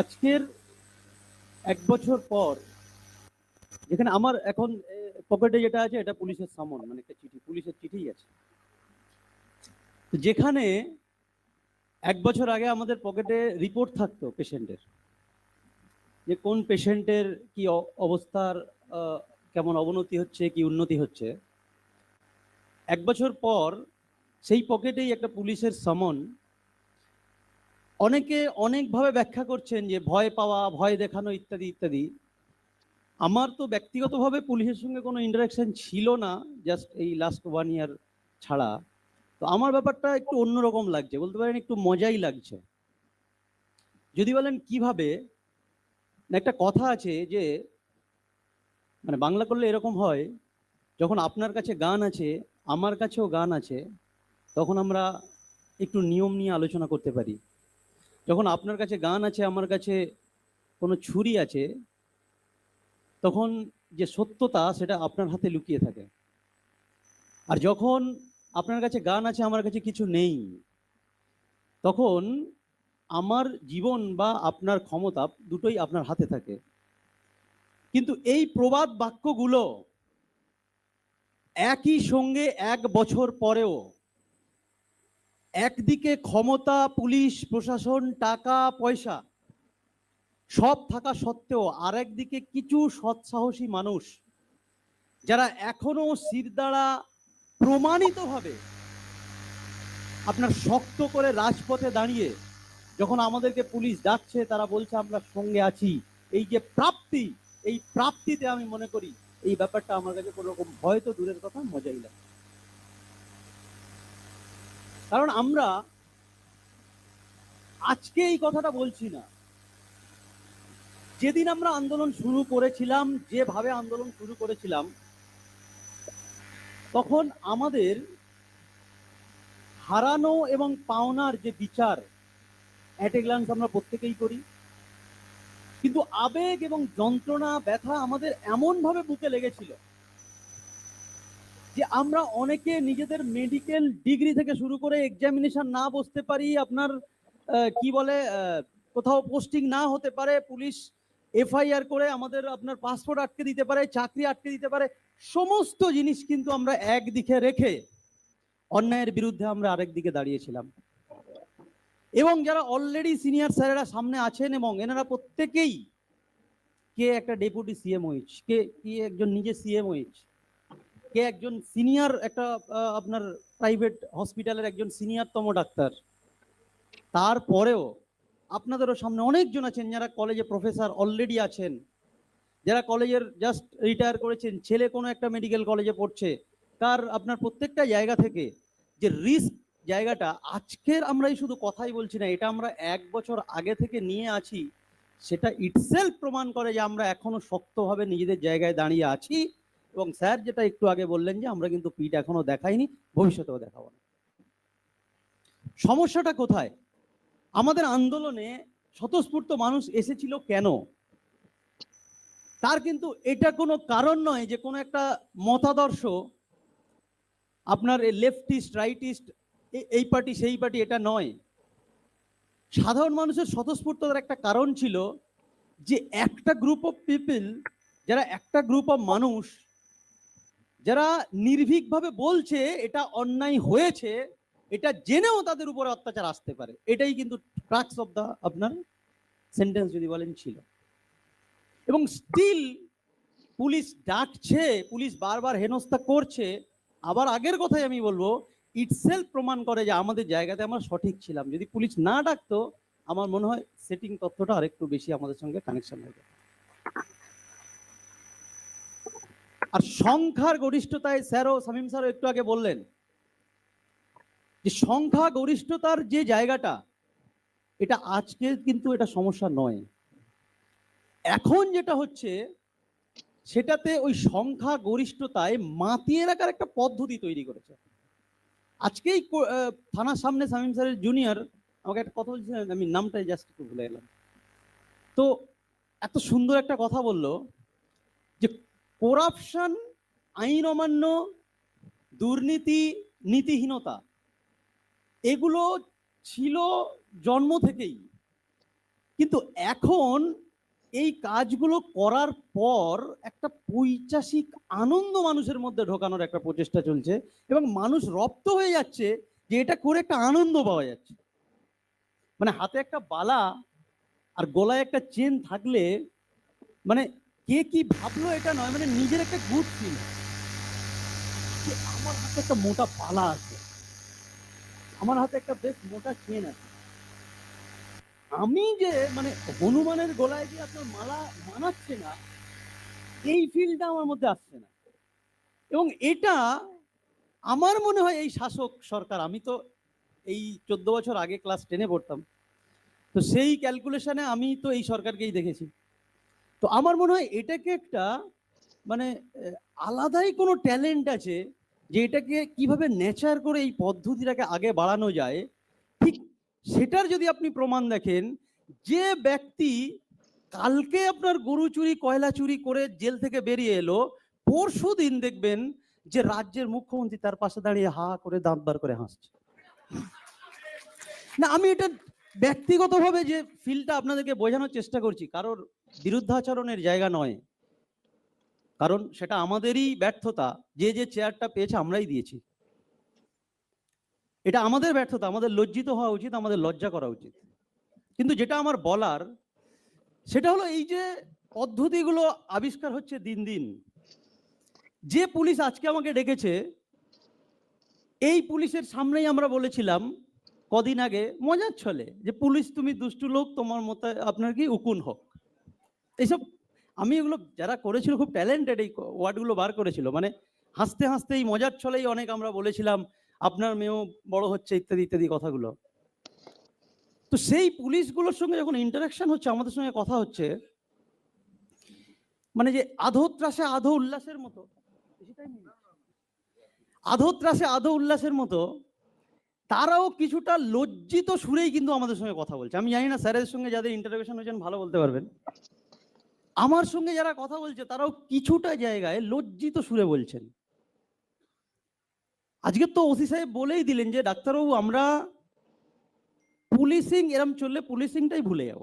আজকের এক বছর পর, যেখানে আমার এখন পকেটে যেটা আছে, এটা পুলিশের সামন মানে একটা চিঠি, পুলিশের চিঠিই আছে। যেখানে এক বছর আগে আমাদের পকেটে রিপোর্ট থাকতো পেশেন্টের, যে কোন পেশেন্টের কি অবস্থার কেমন অবনতি হচ্ছে, কি উন্নতি হচ্ছে। এক বছর পর সেই পকেটেই একটা পুলিশের সমন অনেকে অনেকভাবে ব্যাখ্যা করছেন যে ভয় পাওয়া, ভয় দেখানো ইত্যাদি ইত্যাদি। আমার তো ব্যক্তিগতভাবে পুলিশের সঙ্গে কোনো ইন্টারাকশন ছিল না জাস্ট এই লাস্ট ওয়ান ইয়ার ছাড়া। তো আমার ব্যাপারটা একটু অন্যরকম লাগছে, বলতে পারেন একটু মজাই লাগছে। যদি বলেন কীভাবে একটা কথা আছে যে মানে বাংলা করলে এরকম হয়, যখন আপনার কাছে গান আছে, আমার কাছেও গান আছে, তখন আমরা একটু নিয়ম নিয়ে আলোচনা করতে পারি। যখন আপনার কাছে গান আছে, আমার কাছে কোনো ছুরি আছে, তখন যে সত্যতা সেটা আপনার হাতে লুকিয়ে থাকে। আর যখন আপনার কাছে গান আছে, আমার কাছে কিছু নেই, তখন আমার জীবন বা আপনার ক্ষমতা দুটোই আপনার হাতে থাকে। কিন্তু এই প্রবাদ বাক্যগুলো একই সঙ্গে এক বছর পরেও একদিকে ক্ষমতা, পুলিশ, প্রশাসন, টাকা, পয়সা, সব থাকা সত্ত্বেও আরেকদিকে কিছু সৎসাহসী মানুষ, যারা এখনও শিরদাঁড়া প্রমাণিতভাবে আপনার শক্ত করে রাজপথে দাঁড়িয়ে যখন আমাদেরকে পুলিশ ডাকছে, তারা বলছে, আমরা সঙ্গে আছি। এই যে প্রাপ্তি, এই প্রাপ্তিতে আমি মনে করি এই ব্যাপারটা আমার কাছে কোনো রকম ভয় তো দূরের কথা, মজাই লাগে। কারণ আমরা আজকে এই কথাটা বলছি না। যেদিন আমরা আন্দোলন শুরু করেছিলাম, যেভাবে আন্দোলন শুরু করেছিলাম, তখন আমাদের হারানো এবং পাওনার যে বিচার অ্যাট গ্লান্স আমরা প্রত্যেকেই করি। কিন্তু আবেগ এবং যন্ত্রণা, ব্যথা আমাদের এমনভাবে বুকে লেগেছিল যে আমরা অনেকে নিজেদের মেডিকেল ডিগ্রি থেকে শুরু করে এক্সামিনেশন না বসতে পারি, আপনার কি বলে কোথাও পোস্টিং না হতে পারে, পুলিশ এফআইআর করে আমাদের আপনার পাসপোর্ট আটকে দিতে পারে, চাকরি আটকে দিতে পারে, সমস্ত জিনিস কিন্তু আমরা একদিকে রেখে অন্যায়ের বিরুদ্ধে আমরা আরেক দিকে দাঁড়িয়েছিলাম। এবং যারা অলরেডি সিনিয়র স্যারেরা সামনে আছেন এবং এনারা প্রত্যেকেই কে একটা ডেপুটি সিএম হয়েছে কে, কি একজন নিজে সিএম হয়েছে কে একজন সিনিয়র একটা আপনার প্রাইভেট হসপিটালের একজন সিনিয়রতম ডাক্তার। তারপরেও আপনাদেরও সামনে অনেকজন আছেন যারা কলেজে প্রফেসর অলরেডি আছেন। যারা কলেজের জাস্ট রিটায়ার করেছেন, ছেলে কোনো একটা মেডিকেল কলেজে পড়ছে, তার আপনার প্রত্যেকটা জায়গা থেকে যে রিস্ক জায়গাটা, আজকের আমরা এই শুধু কথাই বলছি না, এটা আমরা এক বছর আগে থেকে নিয়ে আছি, সেটা ইটসেলফ প্রমাণ করে যে আমরা এখনও শক্তভাবে নিজেদের জায়গায় দাঁড়িয়ে আছি। এবং স্যার যেটা একটু আগে বললেন যে আমরা কিন্তু পিঠ এখনও দেখাইনি, ভবিষ্যতেও দেখাবো না। সমস্যাটা কোথায়? আমাদের আন্দোলনে স্বতঃস্ফূর্ত মানুষ এসেছিল কেন? তার কিন্তু এটা কোনো কারণ নয় যে কোনো একটা মতাদর্শ, আপনার লেফটিস্ট রাইটিস্ট এই পার্টি, সেই পার্টি, এটা নয়। সাধারণ মানুষের স্বতঃস্ফূর্ততার একটা কারণ ছিল যে একটা গ্রুপ অফ পিপল যারা একটা গ্রুপ অফ মানুষ যারা নির্ভীকভাবে বলছে এটা অন্যায় হয়েছে, এটা জেনেও তাদের উপরে অত্যাচার আসতে পারে। এটাই কিন্তু ক্রাক্স অফ দা আপনার সেন্টেন্স যদি বলেন ছিল। এবং স্টিল পুলিশ ডাকছে, পুলিশ বারবার হেনস্থা করছে। আবার আগের কথাই আমি বলব ইটসেলফ প্রমাণ করে যে আমাদের জায়গাতে আমরা সঠিক ছিলাম। যদি পুলিশ না ডাকতো, আমার মনে হয় সেটিং তথ্যটা আরেকটু বেশি আমাদের সঙ্গে কানেকশন হয়ে যেত। আর সংখ্যার গরিষ্ঠতায় স্যারও সামিম স্যারও একটু আগে বললেন যে সংখ্যা গরিষ্ঠতার যে জায়গাটা, এটা আজকে কিন্তু এটা সমস্যা নয়। এখন যেটা হচ্ছে, সেটাতে ওই সংখ্যা গরিষ্ঠতায় মাতিয়ে রাখার একটা পদ্ধতি তৈরি করেছে। আজকেই থানার সামনে সামিম স্যারের জুনিয়র আমাকে একটা কথা বলছিলেন, আমি নামটাই জাস্ট একটু ভুলে গেলাম। তো এত সুন্দর একটা কথা বলল করাপশন আইন অমান্য, দুর্নীতি, নীতিহীনতা, এগুলো ছিল জন্ম থেকেই। কিন্তু এখন এই কাজগুলো করার পর একটা পৈচাসিক আনন্দ মানুষের মধ্যে ঢোকানোর একটা প্রচেষ্টা চলছে এবং মানুষ রপ্ত হয়ে যাচ্ছে যে এটা করে একটা আনন্দ পাওয়া যাচ্ছে। মানে হাতে একটা বালা আর গলায় একটা চেন থাকলে মানে কে কি ভাবলো এটা নয় মানে নিজের একটা গুড ফিল যে আমার হাতে একটা মোটা পালা আছে। আমার হাতে একটা বেশ মোটা চেন আছে। আমি যে মানে হনুমানের গলায় যে আপনার মালা মানাচ্ছে না, এই ফিলটা আমার মধ্যে আসছে না। এবং এটা আমার মনে হয় এই শাসক সরকার, আমি তো এই চোদ্দ বছর আগে ক্লাস টেনে পড়তাম, তো সেই ক্যালকুলেশনে আমি তো এই সরকারকেই দেখেছি। তো আমার মনে হয় এটাকে একটা মানে আলাদাই কোনো ট্যালেন্ট আছে যে এটাকে কীভাবে নেচার করে এই পদ্ধতিটাকে আগে বাড়ানো যায়। ঠিক সেটার যদি আপনি প্রমাণ দেখেন, যে ব্যক্তি কালকে আপনার গরু চুরি, কয়লা চুরি করে জেল থেকে বেরিয়ে এলো, পরশু দিন দেখবেন যে রাজ্যের মুখ্যমন্ত্রী তার পাশে দাঁড়িয়ে হা করে দাঁত বার করে হাসছে। না, আমি এটা ব্যক্তিগতভাবে যে ফিলটা আপনাদেরকে বোঝানোর চেষ্টা করছি, কারোর বিরুদ্ধাচরণের জায়গা নয়। কারণ সেটা আমাদেরই ব্যর্থতা। যে যে চেয়ারটা পেয়েছে আমরাই দিয়েছি। এটা আমাদের ব্যর্থতা, আমাদের লজ্জিত হওয়া উচিত, আমাদের লজ্জা করা উচিত। কিন্তু যেটা আমার বলার, সেটা হলো এই যে পদ্ধতিগুলো আবিষ্কার হচ্ছে দিন দিন। যে পুলিশ আজকে আমাকে ডেকেছে, এই পুলিশের সামনেই আমরা বলেছিলাম কদিন আগে, মজার ছলে, যে পুলিশ তুমি দুষ্টু লোক, তোমার মতো আপনার কি উকুন হোক। এইসব আমি এগুলো যারা করেছিল খুব ট্যালেন্টেড এই ওয়ার্ডগুলো বার করেছিল। মানে হাসতে হাসতে এই মজার ছলেই অনেক আমরা বলেছিলাম, আপনার মেয়েও বড় হচ্ছে, ইত্যাদি ইত্যাদি কথাগুলো। তো সেই পুলিশগুলোর সঙ্গে যখন ইন্টারাকশন হচ্ছে, আমাদের সঙ্গে কথা হচ্ছে মানে যে আধো ত্রাসে আধো উল্লাসের মতো। আধো ত্রাসে আধো উল্লাসের মতো, তারাও কিছুটা লজ্জিত সুরেই কিন্তু আমাদের সঙ্গে কথা বলছে। আমি জানি না স্যারের সঙ্গে যাদের ইন্টারভিউশন হয়েছেন ভালো বলতে পারবেন। আমার সঙ্গে যারা কথা বলছে, তারাও কিছুটা জায়গায় লজ্জিত সুরে বলছেন। আজকে তো ওসি সাহেব বলেই দিলেন যে, ডাক্তারবাবু, আমরা পুলিশিং, এরম চললে পুলিশিংটাই ভুলে যাব।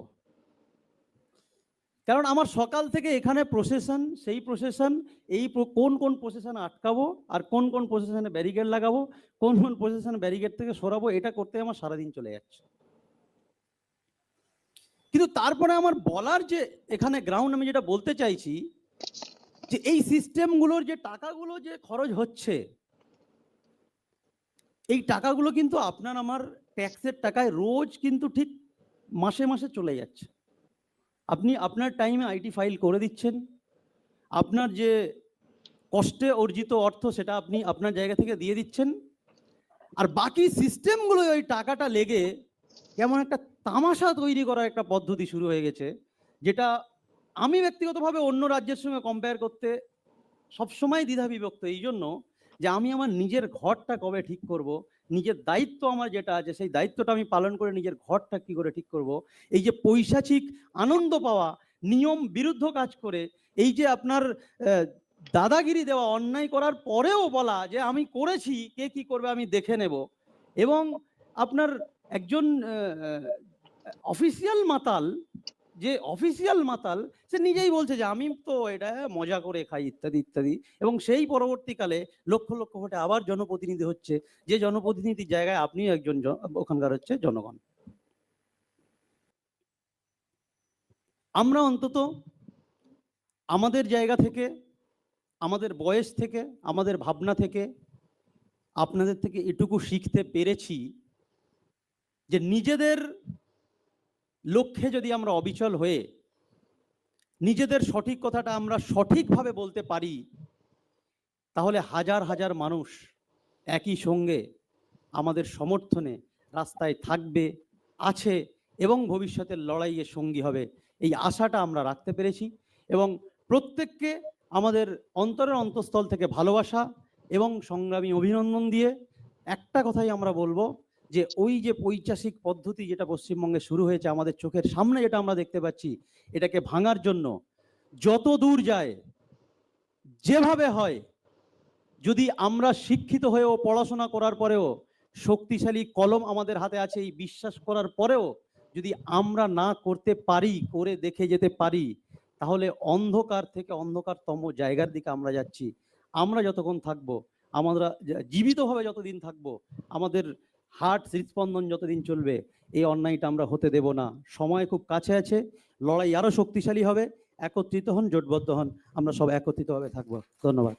কারণ আমার সকাল থেকে এখানে প্রসেশন সেই প্রসেশন এই কোন কোন প্রসেশন আটকাবো, আর কোন কোন প্রসেশনে ব্যারিকেড লাগাবো, কোন কোন প্রসেশন ব্যারিকেড থেকে সরাবো, এটা করতে আমার সারাদিন চলে যাচ্ছে। কিন্তু তারপরে আমার বলার যে এখানে গ্রাউন্ড আমি যেটা বলতে চাইছি, যে এই সিস্টেমগুলোর যে টাকাগুলো যে খরচ হচ্ছে, এই টাকাগুলো কিন্তু আপনার আমার ট্যাক্সের টাকায় রোজ কিন্তু ঠিক মাসে মাসে চলে যাচ্ছে। আপনি আপনার টাইমে আইটি ফাইল করে দিচ্ছেন, আপনার যে কষ্টে অর্জিত অর্থ সেটা আপনি আপনার জায়গা থেকে দিয়ে দিচ্ছেন, আর বাকি সিস্টেমগুলো ওই টাকাটা লেগে কেমন একটা তামাশা তৈরি করার একটা পদ্ধতি শুরু হয়ে গেছে, যেটা আমি ব্যক্তিগতভাবে অন্য রাজ্যের সঙ্গে কম্পেয়ার করতে সবসময় দ্বিধা বিভক্ত এই জন্য যে আমি আমার নিজের ঘরটা কবে ঠিক করব, নিজের দায়িত্ব আমার যেটা আছে, সেই দায়িত্বটা আমি পালন করে নিজের ঘরটা কি করে ঠিক করব, এই যে পৈশাচিক আনন্দ পাওয়া, নিয়ম বিরুদ্ধ কাজ করে, এই যে আপনার দাদাগিরি দেওয়া, অন্যায় করার পরেও বলা যে আমি করেছি, কে কি করবে আমি দেখে নেব। এবং আপনার একজন অফিসিয়াল মাতাল, যে অফিসিয়াল মাতাল, সে নিজেই বলছে যে, আমি তো এটা মজা করে খাই, ইত্যাদি ইত্যাদি। এবং সেই পরবর্তীকালে লক্ষ লক্ষ ভোটে আবার জনপ্রতিনিধি হচ্ছে, যে জনপ্রতিনিধির জায়গায় আপনি একজন ওখানকার হচ্ছে জনগণ। আমরা অন্তত আমাদের জায়গা থেকে, আমাদের বয়স থেকে, আমাদের ভাবনা থেকে, আপনাদের থেকে এটুকু শিখতে পেরেছি যে নিজেদের লক্ষ্যে যদি আমরা অবিচল হয়ে নিজেদের সঠিক কথাটা আমরা সঠিকভাবে বলতে পারি, তাহলে হাজার হাজার মানুষ একই সঙ্গে আমাদের সমর্থনে রাস্তায় থাকবে, আছে এবং ভবিষ্যতের লড়াইয়ে সঙ্গী হবে। এই আশাটা আমরা রাখতে পেরেছি এবং প্রত্যেককে আমাদের অন্তরের অন্তঃস্থল থেকে ভালোবাসা এবং সংগ্রামী অভিনন্দন দিয়ে একটা কথাই আমরা বলব যে ওই যে পৈচাসিক পদ্ধতি যেটা পশ্চিমবঙ্গে শুরু হয়েছে আমাদের চোখের সামনে যেটা আমরা দেখতে পাচ্ছি, এটাকে ভাঙার জন্য যত দূর যায়, যেভাবে হয়, যদি আমরা শিক্ষিত হয়েও পড়াশোনা করার পরেও শক্তিশালী কলম আমাদের হাতে আছে এই বিশ্বাস করার পরেও যদি আমরা না করতে পারি, করে দেখে যেতে পারি, তাহলে অন্ধকার থেকে অন্ধকারতম জায়গার দিকে আমরা যাচ্ছি। আমরা যতক্ষণ থাকব, আমরা জীবিতভাবে যতদিন থাকব, আমাদের হার্ট হৃদস্পন্দন যতদিন চলবে, এই অন্যায়টা আমরা হতে দেব না। সময় খুব কাছে আছে, লড়াই আরও শক্তিশালী হবে, একত্রিত হন, জোটবদ্ধ হন, আমরা সব একত্রিতভাবে থাকব। ধন্যবাদ।